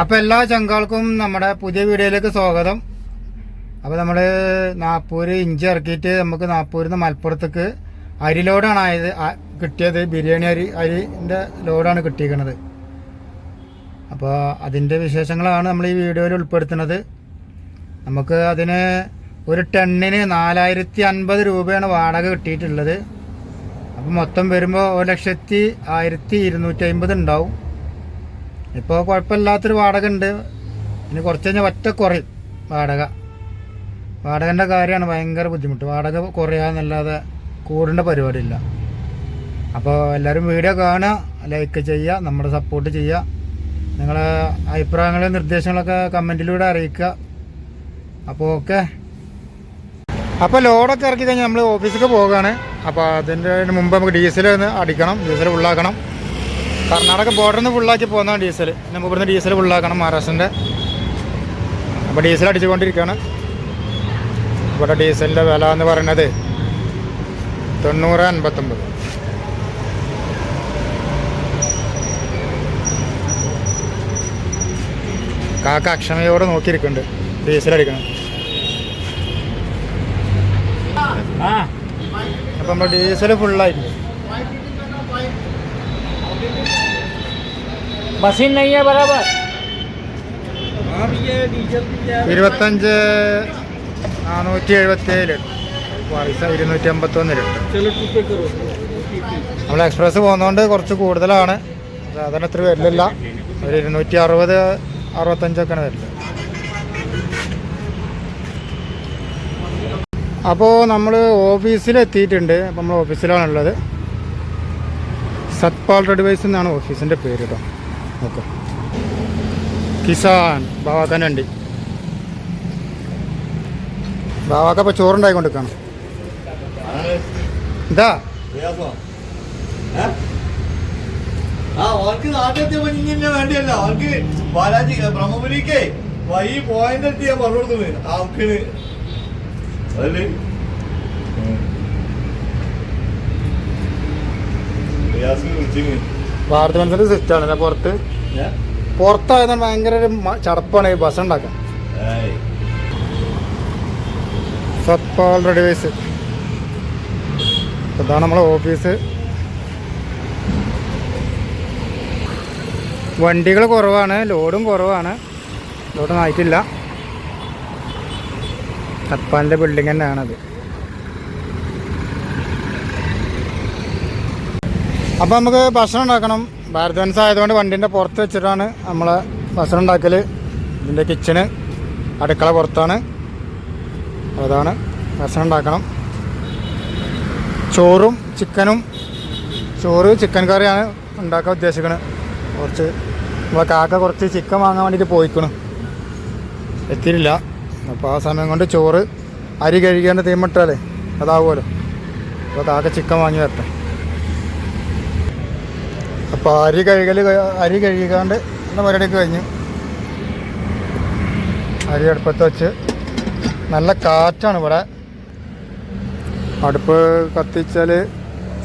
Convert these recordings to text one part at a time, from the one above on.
അപ്പോൾ എല്ലാ ചങ്കാൾക്കും നമ്മുടെ പുതിയ വീഡിയോയിലേക്ക് സ്വാഗതം. അപ്പോൾ നമ്മൾ നാപ്പൂര് ഇഞ്ചി ഇറക്കിയിട്ട് നമുക്ക് നാപ്പൂരിൽ നിന്ന് മലപ്പുറത്തേക്ക് അരി ലോഡാണ് ആയത്. കിട്ടിയത് ബിരിയാണി അരി അരിന്റെ ലോഡാണ് കിട്ടിയിരിക്കുന്നത്. അപ്പോൾ അതിന്റെ വിശേഷങ്ങളാണ് നമ്മൾ ഈ വീഡിയോയിൽ ഉൾപ്പെടുത്തുന്നത്. നമുക്ക് അതിന് ഒരു ടണ്ണിന് നാലായിരത്തി അൻപത് രൂപയാണ് വാടക കിട്ടിയിട്ടുള്ളത്. അപ്പോൾ മൊത്തം വരുമ്പോൾ ഒരു ലക്ഷത്തി ആയിരത്തി ഇരുന്നൂറ്റി അൻപത് ഉണ്ടാവും. ഇപ്പോൾ കുഴപ്പമില്ലാത്തൊരു വാടക ഉണ്ട്. ഇനി കുറച്ച് കഴിഞ്ഞാൽ ഒറ്റ കുറയും വാടക. വാടകന്റെ കാര്യമാണ് ഭയങ്കര ബുദ്ധിമുട്ട്. വാടക കുറയാന്നല്ലാതെ കൂടേണ്ട പരിപാടിയില്ല. അപ്പോൾ എല്ലാവരും വീഡിയോ കാണുക ലൈക്ക് ചെയ്യുക നമ്മുടെ സപ്പോർട്ട് ചെയ്യുക. നിങ്ങളെ അഭിപ്രായങ്ങളും നിർദ്ദേശങ്ങളൊക്കെ കമന്റിലൂടെ അറിയിക്കുക. അപ്പോൾ ഓക്കെ. അപ്പോൾ ലോഡൊക്കെ ഇറക്കി കഴിഞ്ഞാൽ നമ്മൾ ഓഫീസിലേക്ക് പോവുകയാണ്. അപ്പോൾ അതിന്റെ മുമ്പ് നമുക്ക് ഡീസൽ ഒന്ന് അടിക്കണം ഡീസൽ ഫുള്ളാക്കണം. കർണാടക ബോർഡറിൽ നിന്ന് ഫുള്ളാക്കി പോകുന്നതാണ് ഡീസൽ നമുക്ക് ഇവിടുന്ന് ഡീസൽ ഫുള്ളാക്കണം മഹാരാഷ്ട്രന്റെ അപ്പോൾ ഡീസൽ അടിച്ചുകൊണ്ടിരിക്കുകയാണ് ഇവിടെ ഡീസലിന്റെ വില എന്ന് പറയുന്നത് തൊണ്ണൂറ് അൻപത്തൊമ്പത്. കാക്ക അക്ഷമയോടെ നോക്കിയിരിക്കുന്നുണ്ട് ഡീസൽ അടിക്കണം. അപ്പം നമ്മൾ ഡീസൽ ഫുള്ളായിട്ടുണ്ട് मशीन नहीं है बराबर ഇരുപത്തഞ്ച് നാനൂറ്റി എഴുപത്തേഴ് പൈസ ഇരുന്നൂറ്റി അമ്പത്തൊന്ന് ലിറ്റർ चलो ठीक है करो നമ്മൾ എക്സ്പ്രസ് പോകുന്നതുകൊണ്ട് കുറച്ച് കൂടുതലാണ് സാധാരണ ഇത്ര വരില്ല ഒരു ഇരുന്നൂറ്റി അറുപത് അറുപത്തഞ്ചൊക്കെയാണ് വരുന്നത് അപ്പോൾ നമ്മൾ ഓഫീസിൽ എത്തിയിട്ടുണ്ട് അപ്പോൾ നമ്മൾ ഓഫീസിലാണുള്ളത് സത്പാൽ റെഡിവൈസ് എന്നാണ് ഓഫീസിൻ്റെ പേര് കേട്ടോ ഓക്കെ കിസാൻ ബാവാക്കാനുണ്ട് ബാവാക്ക ഇപ്പോൾ എന്താ? വേണ്ടിയല്ല. അവർക്ക് ബാലാജി ബ്രഹ്മപുരിക്കേ ഭാരത് ബൻസിന്റെ സിസ്റ്റാണ് അല്ലേ പുറത്ത്? പുറത്തായത് ഭയങ്കര ഒരു ചടപ്പാണ് ഈ ബസ് ഉണ്ടാക്കാൻ. സത്പാൽ റെഡിവേസ് ഇതാണ് നമ്മളെ ഓഫീസ് വണ്ടികൾ കുറവാണ് ലോഡും കുറവാണ്. ലോഡൊന്നും ആയിട്ടില്ല. സത്പാലിന്റെ ബിൽഡിംഗ് തന്നെയാണത്. അപ്പോൾ നമുക്ക് ഭക്ഷണം ഉണ്ടാക്കണം. ഭാരതവൻസ് ആയതുകൊണ്ട് വണ്ടീന്റെ പുറത്ത് വെച്ചിട്ടാണ് നമ്മൾ ഭക്ഷണം ഉണ്ടാക്കൽ ഇതിന്റെ കിച്ചണ് അടുക്കള പുറത്താണ്. അതാണ് ഭക്ഷണം ഉണ്ടാക്കണം. ചോറും ചിക്കനും ചോറ് ചിക്കൻ കറിയാണ് ഉണ്ടാക്കാൻ ഉദ്ദേശിക്കുന്നത് കുറച്ച് നമ്മളെ കാക്ക കുറച്ച് ചിക്കൻ വാങ്ങാൻ വേണ്ടിയിട്ട് പോയിക്കണം. എത്തിയില്ല അപ്പോൾ ആ സമയം കൊണ്ട് ചോറ് അരി കഴുകേണ്ട തീമിട്ടാലേ അതാവുമല്ലോ. അപ്പോൾ കാക്ക ചിക്കൻ വാങ്ങി വരട്ടെ. അപ്പോൾ അരി കഴുകൽ അരി കഴുകാണ്ട് എന്ന പരിപാടിയൊക്കെ കഴിഞ്ഞു. അരി അടുപ്പത്ത് വെച്ച് നല്ല കാറ്റാണ് ഇവിടെ. അടുപ്പ് കത്തിച്ചാൽ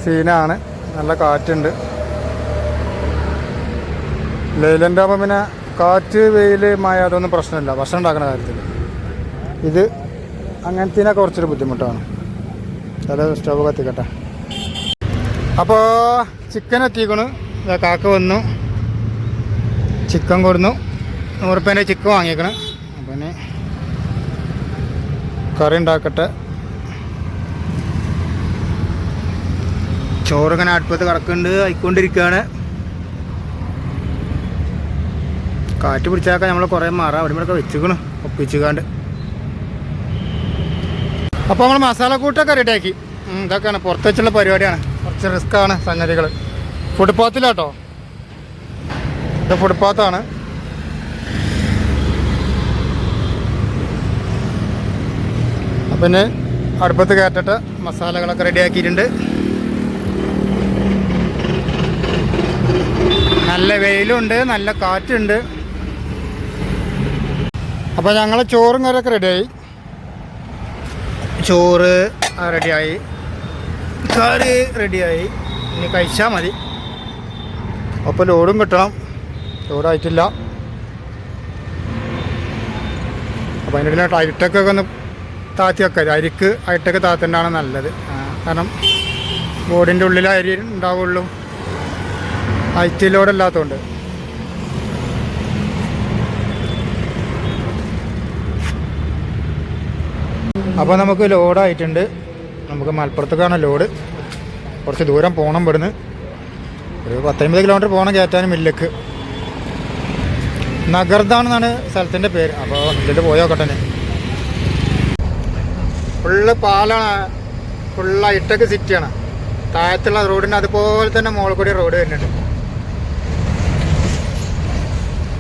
സീനാണ്. നല്ല കാറ്റുണ്ട്. ലൈലന്റെ ആകുമ്പോൾ പിന്നെ കാറ്റ് വെയിൽ മഴ അതൊന്നും പ്രശ്നമില്ല. ഭക്ഷണം ഉണ്ടാക്കുന്ന കാര്യത്തിൽ ഇത് അങ്ങനത്തേനൊക്കെ കുറച്ചൊരു ബുദ്ധിമുട്ടാണ്. ചില സ്റ്റവ് കത്തിക്കട്ടെ. അപ്പോൾ ചിക്കൻ എത്തിക്കണ്. കാക്ക വന്നു. ചിക്കൻ കൊടുന്നു. നൂറുപ്പേന്റെ ചിക്കൻ വാങ്ങിയേക്കണ്. അപ്പം കറി ഉണ്ടാക്കട്ടെ. ചോറിങ്ങനെ അടുപ്പത്ത് കിടക്കുന്നുണ്ട്. ആയിക്കൊണ്ടിരിക്കുകയാണ്. കാറ്റ് പിടിച്ചാക്കാൻ നമ്മൾ കുറേ മാറാം. അവിടെ ഇവിടെ വെച്ചിക്കണ് ഒപ്പിച്ചുകാണ്ട് അപ്പോൾ നമ്മൾ മസാല കൂട്ടൊക്കെ റെഡിയാക്കി ഇതൊക്കെയാണ്. പുറത്ത് വെച്ചുള്ള പരിപാടിയാണ്. കുറച്ച് റിസ്ക്കാണ് സംഗതികൾ ഫുട്പാത്തിലാട്ടോ. ഇത് ഫുട്പാത്താണ്. പിന്നെ അടുപ്പത്ത് കയറ്റിട്ട് മസാലകളൊക്കെ റെഡിയാക്കിയിട്ടുണ്ട്. നല്ല വെയിലുണ്ട് നല്ല കാറ്റുണ്ട്. അപ്പോൾ ഞങ്ങൾ ചോറും കറിയൊക്കെ റെഡിയായി. ചോറ് റെഡിയായി. കറി റെഡിയായി. ഇനി കഴിച്ചാൽ മതി. അപ്പോൾ ലോഡും കിട്ടണം. ലോഡായിട്ടില്ല. അപ്പോൾ അതിന്റെ ഹൈടെക്കൊക്കെ ഒന്ന് താത്തി വെക്കരുത് അരിക്ക് ഹൈടെക്ക് താത്തണ്ടാണ് നല്ലത്. കാരണം ബോർഡിന്റെ ഉള്ളിൽ അരി ഉണ്ടാവുള്ളൂ. ഹൈറ്റ് ലോഡ് ഇല്ലാത്തതുകൊണ്ട് അപ്പോൾ നമുക്ക് ലോഡായിട്ടുണ്ട്. നമുക്ക് മലപ്പുറത്തേക്കാണ് ലോഡ്. കുറച്ച് ദൂരം പോകണം ഇവിടുന്ന്. ഒരു പത്തൊൻപത് കിലോമീറ്റർ പോകണം കയറ്റാനും മില്ലക്ക്. നഗർദാണെന്നാണ് സ്ഥലത്തിന്റെ പേര്. അപ്പോൾ ഇതിൽ പോയോക്കട്ടെ ഫുള്ള് പാലാണ്. ഫുള്ള് ഇട്ടക്ക് സിറ്റിയാണ്. താഴത്തുള്ള റോഡിന് അതുപോലെ തന്നെ മുകളിൽ കൂടി റോഡ് വരുന്നുണ്ട്.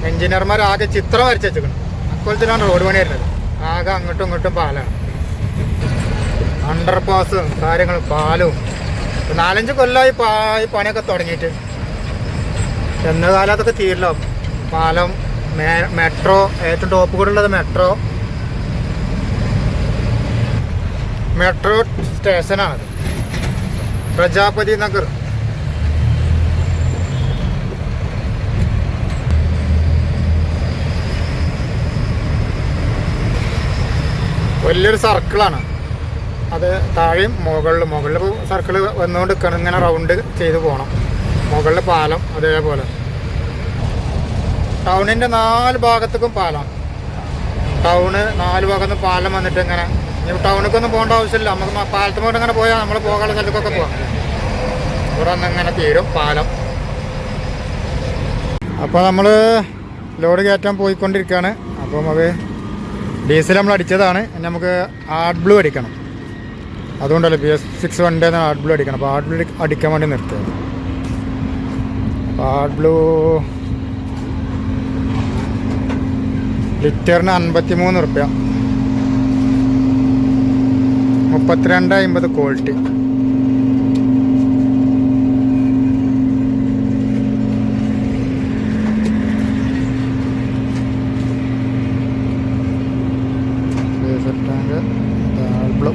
എഞ്ചിനീയർമാർ ആകെ ചിത്രം വരച്ച് വെച്ചിരിക്കണം അക്കോലത്തിലാണ് റോഡ് പണി വരുന്നത്. ആകെ അങ്ങോട്ടും ഇങ്ങോട്ടും പാലാണ്. അണ്ടർ പാസും കാര്യങ്ങളും പാലും. ഇപ്പൊ നാലഞ്ച് കൊല്ലമായി ഈ പണിയൊക്കെ തുടങ്ങിയിട്ട്. എന്ന കാലത്തൊക്കെ തീരില്ല. പാലം മെട്രോ ഏറ്റവും ടോപ്പ് കൂടെ ഉള്ളത് മെട്രോ. മെട്രോ സ്റ്റേഷനാണത് പ്രജാപതി നഗർ. വലിയൊരു സർക്കിളാണ്. അത് താഴെയും മുകളിൽ മുകളിൽ സർക്കിൾ വന്നുകൊണ്ട് ഇങ്ങനെ റൗണ്ട് ചെയ്ത് പോകണം മുകളിൽ പാലം അതേപോലെ. ടൗണിന്റെ നാല് ഭാഗത്തേക്കും പാലം. ടൗണ് നാല് ഭാഗത്തും പാലം വന്നിട്ട് ഇങ്ങനെ. ഇനി ടൗണിലേക്കൊന്നും പോകേണ്ട ആവശ്യമില്ല. നമുക്ക് മ- പാലത്ത് ഇങ്ങനെ പോയാൽ നമ്മൾ പോകാനുള്ള സ്ഥലത്തൊക്കെ പോവാം. ഇവിടെ നിന്ന് ഇങ്ങനെ തീരും പാലം. അപ്പോൾ നമ്മൾ ലോഡ് കയറ്റാൻ പോയിക്കൊണ്ടിരിക്കുകയാണ്. അപ്പോൾ നമുക്ക് ഡീസൽ നമ്മൾ അടിച്ചതാണ് നമുക്ക് ആഡ് ബ്ലൂ അടിക്കണം. അതുകൊണ്ടല്ലേ ബി എസ് സിക്സ് വണ്ടി ആർട്ട് ബ്ലൂ അടിക്കണം. അപ്പോൾ ആർട്ട് ബ്ലൂ അടിക്കാൻ വേണ്ടി നിർത്തുക. അപ്പോൾ ആർട്ട് ബ്ലൂ ലിറ്ററിന് അൻപത്തി മൂന്ന് റുപ്യ. മുപ്പത്തിരണ്ട് അമ്പത് ക്വാളിറ്റി ഡീസൽ ടാങ്ക് ബ്ലൂ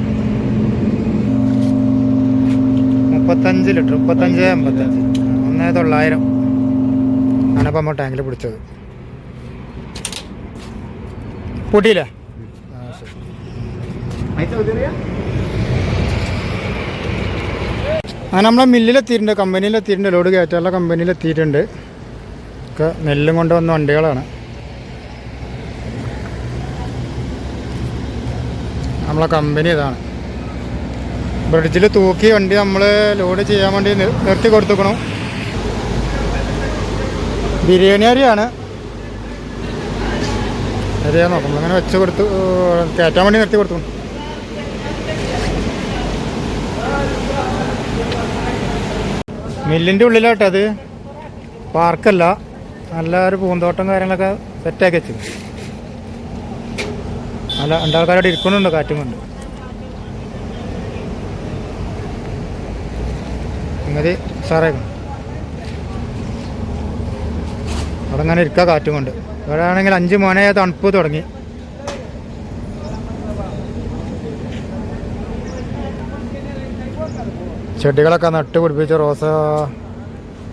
മുപ്പത്തഞ്ച് അമ്പത്തഞ്ച്. ഒന്ന് തൊള്ളായിരം. ആണിപ്പോൾ നമ്മൾ ടാങ്കിൽ പിടിച്ചത്. പൊട്ടിയില്ലേ? അങ്ങനെ നമ്മളെ മില്ലിലെത്തിയിട്ടുണ്ട് കമ്പനിയിലെത്തിയിട്ടുണ്ട് ലോഡ് കയറ്റാനുള്ള കമ്പനിയിലെത്തിയിട്ടുണ്ട് ഒക്കെ നെല്ലും കൊണ്ട് വന്ന വണ്ടികളാണ്. നമ്മളെ കമ്പനി ഇതാണ്. ബ്രിഡ്ജിൽ തൂക്കി വണ്ടി നമ്മൾ ലോഡ് ചെയ്യാൻ വേണ്ടി നിർത്തി കൊടുത്തുക്കണം. ബിരിയാണി അരിയാണ്. അരിയാ നോക്കുമ്പോൾ അങ്ങനെ വെച്ച് കൊടുത്തു കയറ്റാൻ വേണ്ടി നിർത്തി കൊടുത്തു മില്ലിന്റെ ഉള്ളിലോട്ടത് പാർക്കല്ല. നല്ല ഒരു പൂന്തോട്ടം കാര്യങ്ങളൊക്കെ സെറ്റാക്കി വെച്ചു. നല്ല രണ്ടാൾക്കാരോട് ഇരിക്കുന്നുണ്ട് കാറ്റും കൊണ്ട്. സംഗതി സാറേ. അവിടെ അങ്ങനെ ഇരിക്കുക കാറ്റും കൊണ്ട്. ഇവിടെ ആണെങ്കിൽ അഞ്ച് മോനെ തണുപ്പ് തുടങ്ങി. ചെടികളൊക്കെ നട്ട് പിടിപ്പിച്ച റോസ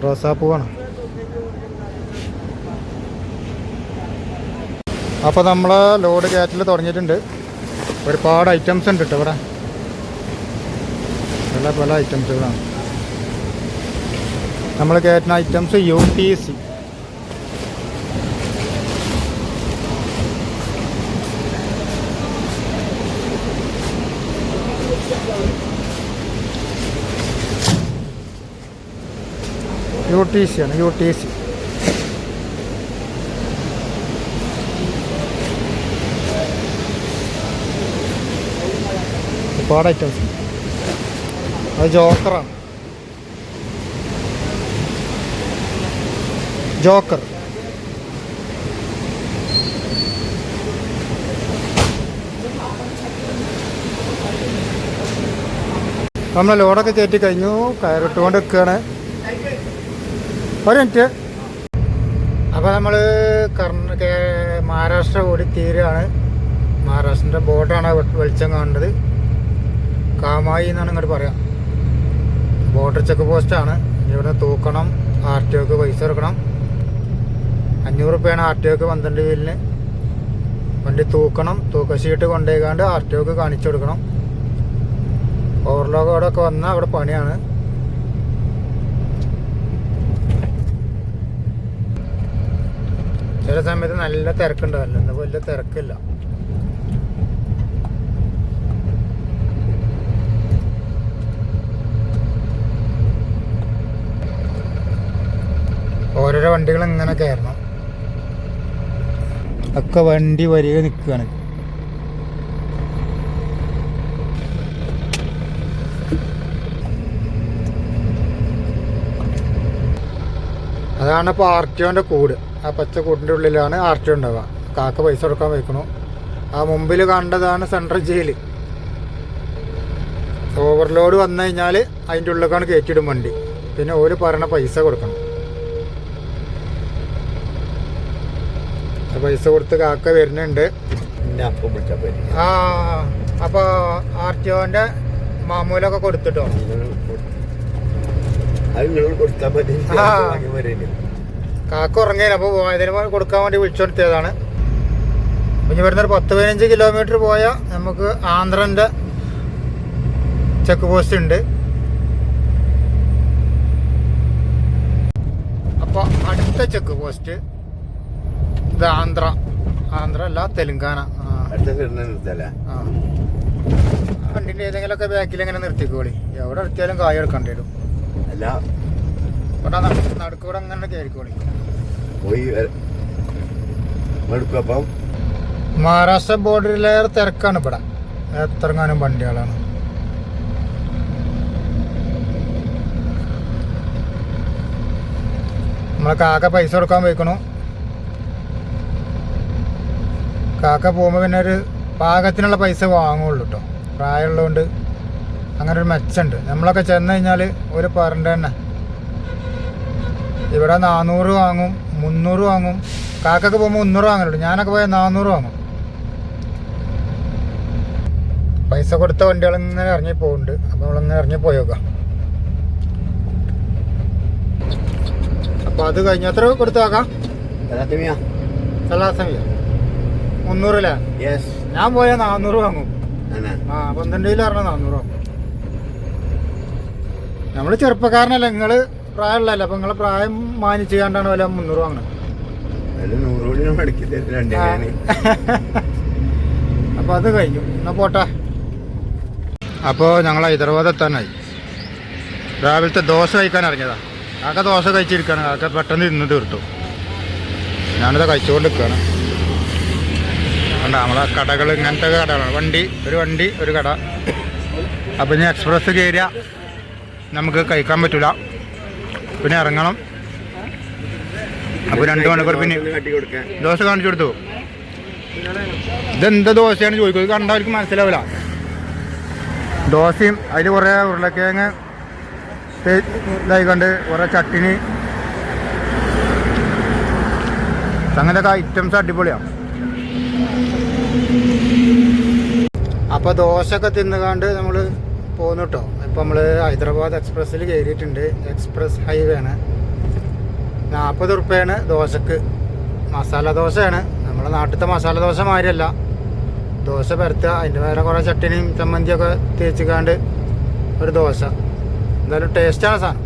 റോസാപ്പൂവാണ് അപ്പോൾ നമ്മൾ ലോഡ് കയറ്റൽ തുടങ്ങിയിട്ടുണ്ട്. ഒരുപാട് ഐറ്റംസ് ഉണ്ട് കേട്ടോ ഇവിടെ പല പല ഐറ്റംസുകളാണ് നമ്മൾ കയറ്റുന്ന items U T C U T C ആണ് യു ടി സി ഒരുപാട് ഐറ്റംസ് അത് ജോക്കറാണ്. ജോക്കർ. നമ്മൾ ലോഡൊക്കെ കയറ്റി കഴിഞ്ഞു. കയറിട്ടുകൊണ്ട് നിൽക്കുകയാണ് ഒരു മിനിറ്റ്. അപ്പോൾ നമ്മൾ കർണാടക മഹാരാഷ്ട്ര കൂടി തീരാണ്. മഹാരാഷ്ട്രന്റെ ബോട്ടാണ് വെളിച്ചം കാണുന്നത്. കാമായി എന്നാണ് ഇങ്ങോട്ട് പറയാം. ബോർഡർ ചെക്ക് പോസ്റ്റാണ്. ഇവിടെ തൂക്കണം. ആർ ടി ഒക്ക് പൈസ കൊടുക്കണം. അഞ്ഞൂറ് റുപ്യാണ് ആർ ടി ഒക്ക് പന്ത്രണ്ട് വീലിന് വണ്ടി തൂക്കണം തൂക്ക ഷീട്ട് കൊണ്ടുപോയിക്കാണ്ട് ആർ ടി ഒക്ക് കാണിച്ചു കൊടുക്കണം. ഓവർലോഡ് ഒക്കെ വന്നാൽ അവിടെ പണിയാണ്. ചില സമയത്ത് നല്ല തിരക്കുണ്ടാവില്ല. ഇന്ന് വലിയ തിരക്കില്ല. ഓരോരോ വണ്ടികൾ ഇങ്ങനെ കയറണം. ഒക്കെ വണ്ടി വരിക നിൽക്കുകയാണ് അതാണ് ഇപ്പോൾ ആർ കൂട്. ആ പച്ച കൂടിന്റെ ഉള്ളിലാണ് ആർ ഉണ്ടാവുക. കാക്ക പൈസ കൊടുക്കാൻ വയ്ക്കണു ആ മുമ്പിൽ കണ്ടതാണ് സെൻട്രൽ ജയിൽ ഓവർലോഡ് വന്നു കഴിഞ്ഞാൽ അതിന്റെ ഉള്ളിലേക്കാണ് കയറ്റിയിടും വണ്ടി. പിന്നെ ഓര് പറയണ പൈസ കൊടുക്കണം ആ പൈസ കൊടുത്ത് കാക്ക വരുന്നുണ്ട്. ആ അപ്പോൾ ആർ ടി ഒന്റെ മാമൂലൊക്കെ കൊടുത്തിട്ടോ? കാക്ക ഉറങ്ങിയില്ല അപ്പോൾ ഇതിന് കൊടുക്കാൻ വേണ്ടി വിളിച്ചോടുത്തിയതാണ് ഇനി വരുന്ന ഒരു പത്ത് പതിനഞ്ച് കിലോമീറ്റർ പോയാൽ നമുക്ക് ആന്ധ്രന്റെ ചെക്ക് പോസ്റ്റ് ഉണ്ട്. അപ്പോൾ അടുത്ത ചെക്ക് പോസ്റ്റ് ഇത് ആന്ധ്ര. ആന്ധ്ര അല്ല തെലുങ്കാന. വണ്ടിന്റെ ഏതെങ്കിലുമൊക്കെ ബാക്കിൽ എങ്ങനെ നിർത്തിക്കോളി. എവിടെ നിർത്തിയാലും കായ് എടുക്കേണ്ടി വരും. അല്ല. ഇവിടെ നടുക്കൂടെ അങ്ങനെ കയറിക്കോളി മഹാരാഷ്ട്ര ബോർഡറിലേറെ തിരക്കാണ് ഇവിടെ. എത്രങ്ങാനും വണ്ടികളാണ്. നമ്മളെ കാക്ക പൈസ കൊടുക്കാൻ പോയിക്കണു. കാക്ക പോകുമ്പോൾ പിന്നെ ഒരു പാകത്തിനുള്ള പൈസ വാങ്ങുള്ളൂ കേട്ടോ പ്രായമുള്ളതുകൊണ്ട് അങ്ങനെ ഒരു മെച്ചമുണ്ട് നമ്മളൊക്കെ ചെന്ന് കഴിഞ്ഞാൽ ഒരു പറഞ്ഞ തന്നെ. ഇവിടെ നാനൂറ് വാങ്ങും മുന്നൂറ് വാങ്ങും. കാക്കൊക്കെ പോകുമ്പോൾ മുന്നൂറ് വാങ്ങലുണ്ട്. ഞാനൊക്കെ പോയാൽ നാനൂറ് വാങ്ങും. പൈസ കൊടുത്ത വണ്ടികൾ ഇങ്ങനെ ഇറങ്ങി പോകുന്നുണ്ട് അപ്പോൾ നമ്മളിങ്ങനെ ഇറങ്ങി പോയേക്കാം. അപ്പോൾ അത് കഴിഞ്ഞ എത്ര കൊടുത്താക്കാം സലാസമില്ല മുന്നൂറില്ലേ യെസ് ഞാൻ പോയാൽ നാന്നൂറ് വാങ്ങും. അനാ ആ പന്ത്രണ്ട് കിലോ പറഞ്ഞാൽ നാനൂറ് വാങ്ങും. നമ്മൾ ചെറുപ്പക്കാരനല്ല നിങ്ങൾ പ്രായമുള്ളതല്ല അപ്പം നിങ്ങളെ പ്രായം മാനിച്ച് കണ്ടാണ് വില മുന്നൂറ് വാങ്ങുന്നത് അപ്പൊ അപ്പോൾ അത് കഴിഞ്ഞു. എന്നാ പോട്ടെ. അപ്പോൾ ഞങ്ങൾ ഹൈദരാബാദ് എത്താനായി. രാവിലത്തെ ദോശ കഴിക്കാൻ അറിഞ്ഞതാ കാക്ക ദോശ കഴിച്ചിരിക്കുകയാണ് കാക്ക പെട്ടെന്ന് ഇന്ന് തീർത്തു. ഞാനിത് കഴിച്ചുകൊണ്ട് നിൽക്കുകയാണ് കണ്ട നമ്മളെ കടകൾ ഇങ്ങനത്തെ കടകളാണ്. വണ്ടി ഒരു വണ്ടി ഒരു കട. അപ്പം ഇനി എക്സ്പ്രസ് കയറിയ നമുക്ക് കഴിക്കാൻ പറ്റില്ല പിന്നെ ഇറങ്ങണം. അപ്പോൾ രണ്ട് മണിക്കൂർ പിന്നെ ദോശ കാണിച്ചു കൊടുത്തു. ഇതെന്ത് ദോശയാണ് ചോദിക്കും ഇത് കണ്ടവർക്ക് മനസ്സിലാവില്ല. ദോശയും അതിൽ കുറേ ഉരുളക്കിഴങ്ങ് ഇതായിക്കൊണ്ട് കുറേ ചട്ടിനി. അങ്ങനെയൊക്കെ ഐറ്റംസ് അടിപൊളിയാണ് അപ്പോൾ ദോശയൊക്കെ തിന്നുകാണ്ട് നമ്മൾ പോകുന്നു കേട്ടോ ഇപ്പം നമ്മൾ ഹൈദരാബാദ് എക്സ്പ്രസ്സിൽ കയറിയിട്ടുണ്ട് എക്സ്പ്രസ് ഹൈവേ ആണ് നാൽപ്പത് റുപ്യാണ് ദോശക്ക്. മസാല ദോശയാണ്. നമ്മുടെ നാട്ടിലത്തെ മസാല ദോശ മാതിരിയല്ല ദോശ പരത്തുക. അതിന്റെ വേറെ കുറേ ചട്ടിനിയും ചമ്മന്തിയൊക്കെ തേച്ചിക്കാണ്ട് ഒരു ദോശ. എന്തായാലും ടേസ്റ്റാണ് സാധനം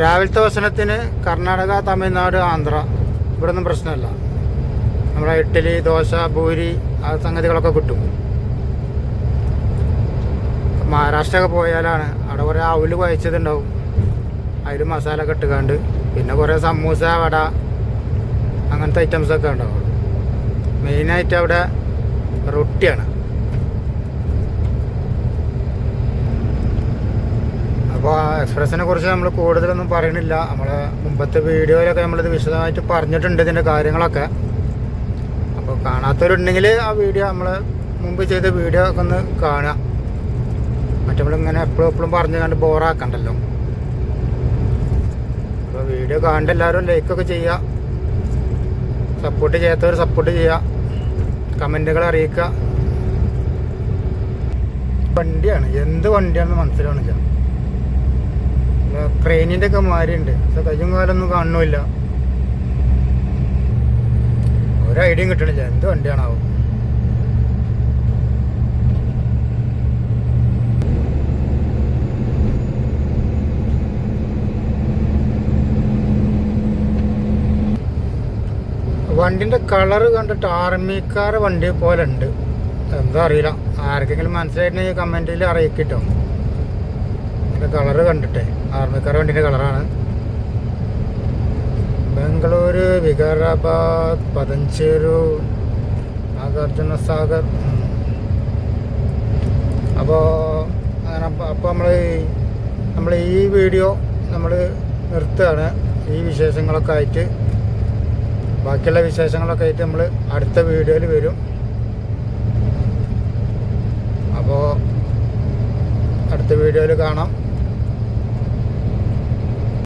രാവിലത്തെ ഭക്ഷണത്തിന് കർണാടക തമിഴ്നാട് ആന്ധ്ര. ഇവിടെ ഒന്നും പ്രശ്നമല്ല നമ്മളെ ഇഡ്ഡലി ദോശ പൂരി ആ സംഗതികളൊക്കെ കിട്ടും. മഹാരാഷ്ട്രയൊക്കെ പോയാലാണ്. അവിടെ കുറേ അവൽ കുഴച്ചതുണ്ടാവും. അതിൽ മസാല ഒക്കെ ഇട്ടുകാണ്ട്. പിന്നെ കുറേ സമൂസ വട അങ്ങനത്തെ ഐറ്റംസൊക്കെ ഉണ്ടാവും. മെയിനായിട്ട് അവിടെ റൊട്ടിയാണ്. അപ്പോൾ എക്സ്പ്രസിനെ കുറിച്ച് നമ്മൾ കൂടുതലൊന്നും പറയണില്ല. നമ്മളെ മുമ്പത്തെ വീഡിയോയിലൊക്കെ നമ്മളിത് വിശദമായിട്ട് പറഞ്ഞിട്ടുണ്ട് ഇതിന്റെ കാര്യങ്ങളൊക്കെ. അപ്പോൾ കാണാത്തവരുണ്ടെങ്കിൽ ആ വീഡിയോ നമ്മൾ മുമ്പ് ചെയ്ത വീഡിയോ ഒക്കെ ഒന്ന് കാണുക. മറ്റമ്മളിങ്ങനെ എപ്പോഴും എപ്പോഴും പറഞ്ഞു കണ്ട് ബോറാക്കണ്ടല്ലോ. അപ്പോൾ വീഡിയോ കണ്ട് എല്ലാവരും ലൈക്കൊക്കെ ചെയ്യുക സപ്പോർട്ട് ചെയ്യാത്തവർ സപ്പോർട്ട് ചെയ്യുക കമന്റുകൾ അറിയിക്കുക വണ്ടിയാണ്. എന്ത് വണ്ടിയാണെന്ന് മനസ്സിലാവണില്ല. ക്രെയിനിന്റെ ഒക്കെ മാരിയുണ്ട്. കയ്യും കാലൊന്നും കാണുന്നില്ല ഒരു ഐഡിയയും കിട്ടണില്ല. എന്ത് വണ്ടിയാണാവും. വണ്ടിന്റെ കളർ കണ്ടിട്ട് ആർമിക്കാരെ വണ്ടി പോലെ ഉണ്ട് എന്താ അറിയില്ല. ആർക്കെങ്കിലും മനസ്സിലായിട്ടുണ്ടെങ്കിൽ കമന്റിൽ അറിയിക്കിട്ടോ. അതിന്റെ കളറ് കണ്ടിട്ടേ. ആർമിക്കാരെ വണ്ടിന്റെ കളറാണ് ബംഗളൂരു വികാരാബാദ് പതഞ്ചേരു നാഗാർജുന സാഗർ. അപ്പോൾ അപ്പോൾ നമ്മൾ നമ്മൾ ഈ വീഡിയോ നമ്മൾ നിർത്തുകയാണ്. ഈ വിശേഷങ്ങളൊക്കെ ആയിട്ട്. ബാക്കിയുള്ള വിശേഷങ്ങളൊക്കെ ആയിട്ട് നമ്മൾ അടുത്ത വീഡിയോയിൽ വരും. അപ്പോൾ അടുത്ത വീഡിയോയിൽ കാണാം.